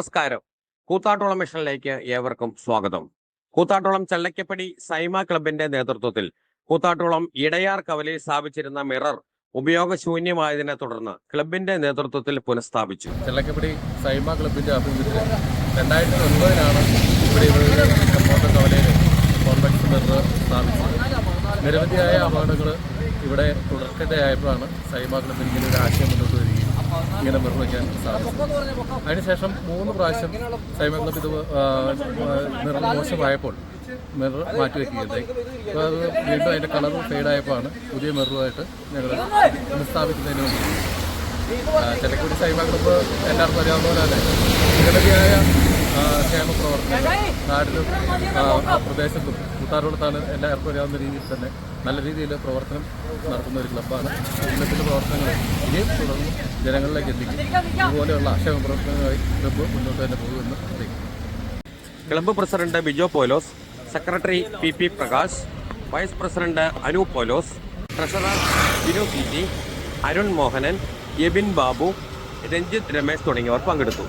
നമസ്കാരം. കൂത്താട്ടോളം മിഷനിലേക്ക് ഏവർക്കും സ്വാഗതം. കൂത്താട്ടോളം ചള്ളക്കപ്പടി സൈമ ക്ലബിന്റെ നേതൃത്വത്തിൽ കൂത്താട്ടോളം ഇടയാർ കവലയിൽ സ്ഥാപിച്ചിരുന്ന മിറർ ഉപയോഗശൂന്യമായതിനെ തുടർന്ന് ക്ലബിന്റെ നേതൃത്വത്തിൽ പുനഃസ്ഥാപിച്ചു. ചെല്ലക്കപ്പടി സൈമ ക്ലബിന്റെ ആഭിമുഖ്യത്തിൽ രണ്ടായിരത്തി ഒൻപതിനാണ് ഇവിടെ കവലയിൽ കോൺവെക്സ് മിറർ സ്ഥാപിച്ചത്. നിരവധിയായ അപകടങ്ങൾ ഇവിടെ തുടർക്കഥയായപ്പോഴാണ് സൈമ ക്ലബിന് ഒരു ആശയം മുന്നോട്ട് ഇങ്ങനെ നിർമ്മിക്കാൻ സാധിക്കും അതിനുശേഷം മൂന്ന് പ്രാവശ്യം സൈമ ക്ലബ് ഇത് നിറം മോശമായപ്പോൾ മിറർ മാറ്റിവെക്കുകയുണ്ടായി അപ്പോൾ അത് വീണ്ടും അതിന്റെ കളർ ഫെയ്ഡായപ്പോഴാണ് പുതിയ മിററുമായിട്ട് ഞങ്ങൾ പുനഃസ്ഥാപിക്കുന്നതിന് വേണ്ടി ചിലക്കൂടി സൈമ ക്ലബ്ബ് എല്ലാവർക്കും അറിയാവുന്ന പോലെ തന്നെ നിരവധിയായ ക്ഷേമ പ്രവർത്തനങ്ങൾ ആ പ്രദേശത്തും കൂത്താറുകൊടുത്താണ് എല്ലാവർക്കും അറിയാവുന്ന രീതിയിൽ തന്നെ നല്ല രീതിയിൽ പ്രവർത്തനം നടത്തുന്ന ഒരു ക്ലബ്ബാണ് ഇന്നത്തെ പ്രവർത്തനങ്ങൾ ഇനിയും തുടർന്ന് ജനങ്ങളിലേക്ക് എത്തിക്കും. ഇതുപോലെയുള്ള ആക്ഷേപ പ്രവർത്തനങ്ങളായി ക്ലബ്ബ് മുന്നോട്ട് തന്നെ പോകുമെന്ന് അറിയിക്കും club president Bijo Polos secretary P P Prakash vice president Anu Polos treasurer Binu P G Arun Mohanan Ebin Babu Ranjith Ramesh തുടങ്ങിയവർ പങ്കെടുത്തു.